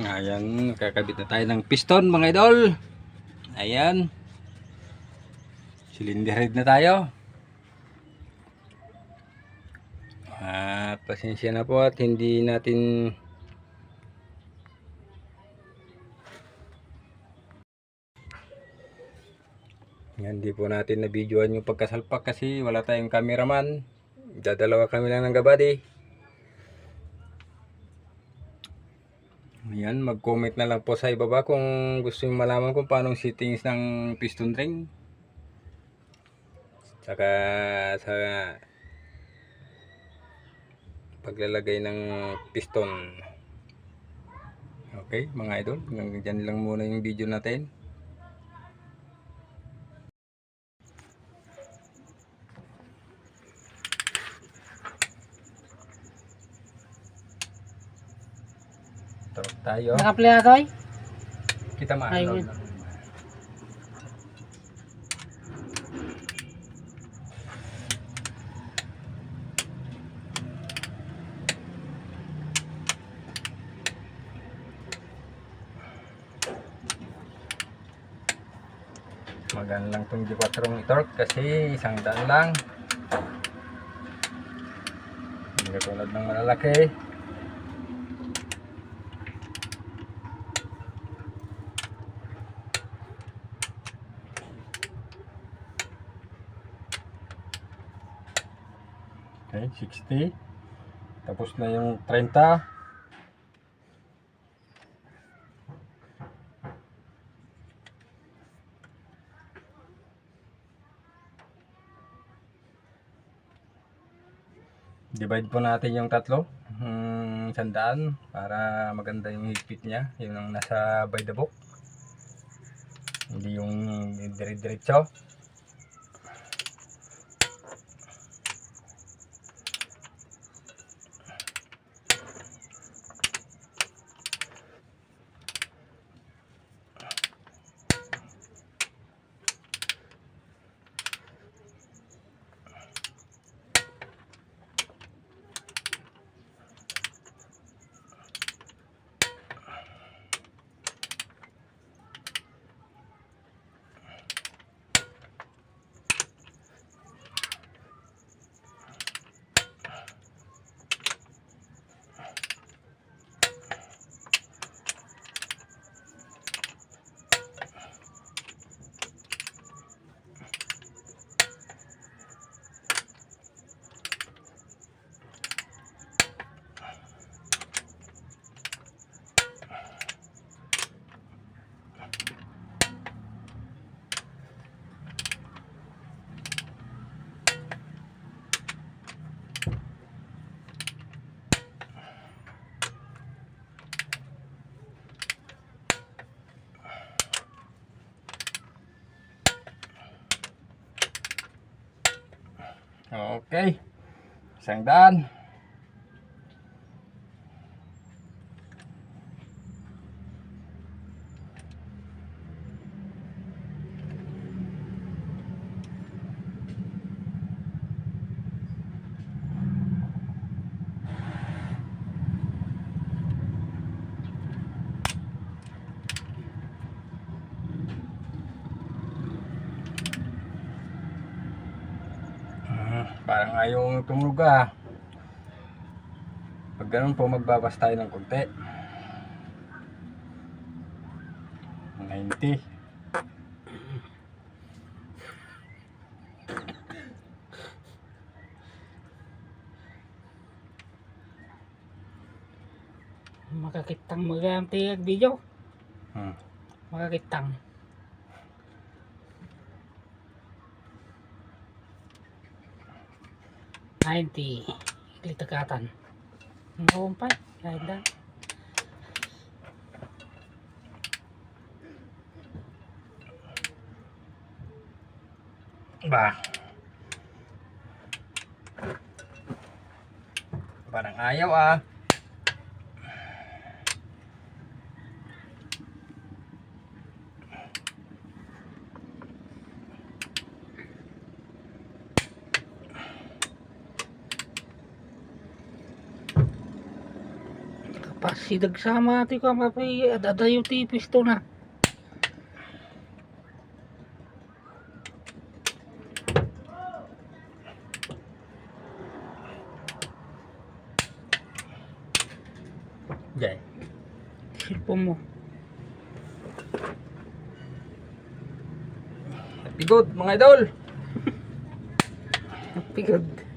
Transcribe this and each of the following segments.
Ayan, kakabit na tayo ng piston mga idol. Ayan. Cylinder head na tayo. Ah, pasensya na po at hindi natin hindi po natin na videoan yung pagkasalpak kasi wala tayong cameraman. Dadalawa kami lang ng gabady. Ayan, mag-comment na lang po sa ibaba kung gusto nyo malaman kung paano settings ng piston ring. Saka sa paglalagay ng piston. Okay, mga idol, hanggang dyan lang muna yung video natin. Ito tayo. Nakaplay na to ay? Kita mo. Ayun. Maganda lang itong G4 torque kasi isang daan lang. Hindi katulad ng malalaki. Okay, 60. Tapos na yung 30. Divide po natin yung tatlo. Hmm, sandaan para maganda yung higpit niya. Yun ang nasa by the book. Hindi yung dire-diretso. Okay. Isang daan. Ah, parang ayaw tumulog ah. Pag ganun po, magbabas tayo ng konti. 90. Makakitang magamti ang video. Hmm. Makakitang. Ninety. Litagatan. Ang pa. Kahit na. Ba. Parang ayaw ah. Pasidag sama ti ko mapay adadayo ti pisto na. Jay. Cellphone mo. Happy good mga idol. Pigod.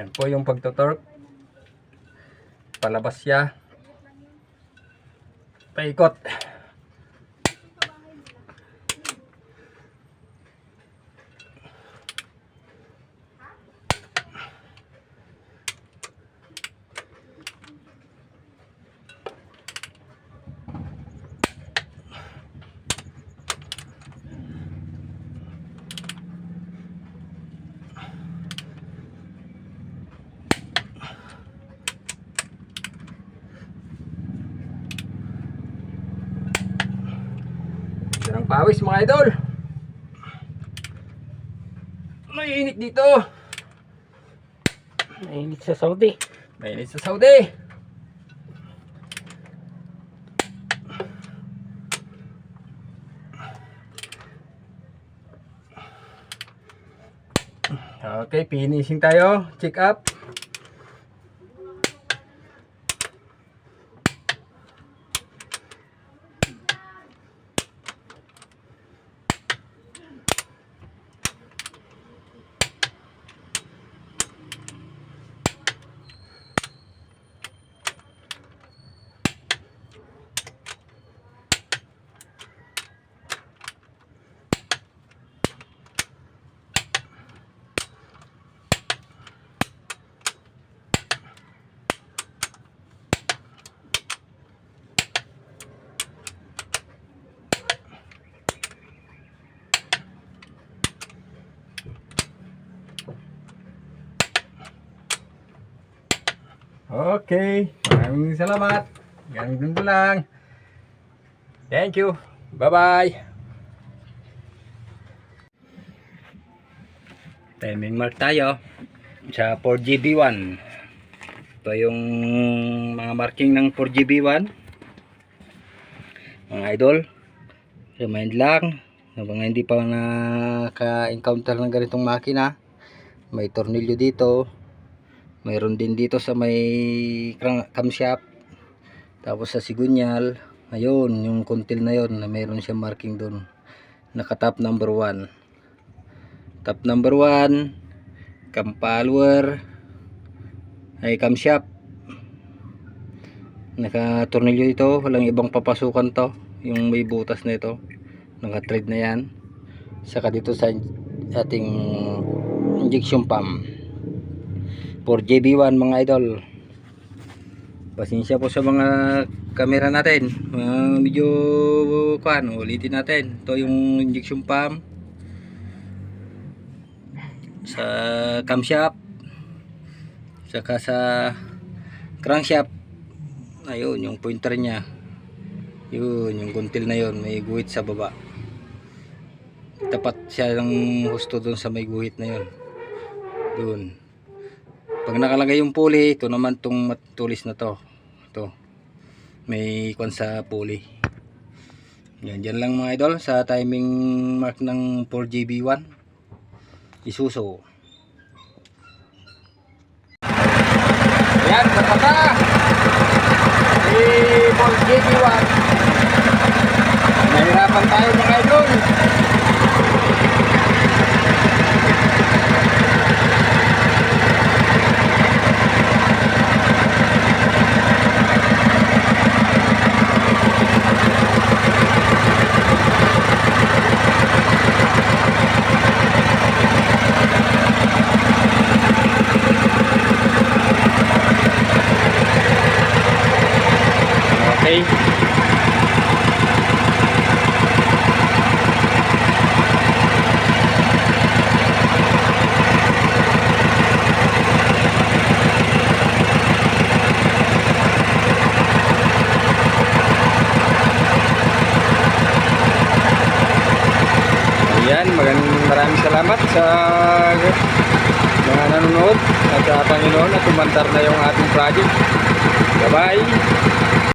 Yan po yung pagtotorque. Palabas siya. Paikot. Ito ng pawis mga idol. Mainit dito. Mainit sa Saudi. Mainit sa Saudi. Okay, finishing tayo. Check up. Okay. Maraming salamat. Ganun po lang. Thank you. Bye-bye. Timing mark tayo sa 4GB1. Ito yung mga marking ng 4GB1. Mga idol, remind lang, habang hindi pa naka-encounter ng ganitong makina, may tornilyo dito, mayroon din dito sa may camshaft, tapos sa sigunyal, ayun, yung kuntil na yon mayroon siyang marking doon, naka top number 1. Top number 1, cam follower, ay camshaft, naka tornilyo ito walang ibang papasukan to yung may butas na ito. Naka thread na yan. Saka dito sa ating injection pump for JB1 mga idol. Pasensya po sa mga camera natin. Mga medyo kuhan ulitin natin. Ito yung injection pump. Sa camshaft saka sa crankshaft ayun yung pointer niya. Yun yung kuntil na yun. May guhit sa baba. Tapat siya ng husto dun sa may guhit na yun. Dun pag nakalagay yung pulley ito naman tong matulis na to. Ito. May kwan sa pulley. Yan dyan lang mga idol sa timing mark ng 4GB1 isuso. Yan patata! E 4 sa mga nanonood at sa Panginoon at tumantar na yung ating project. Bye-bye!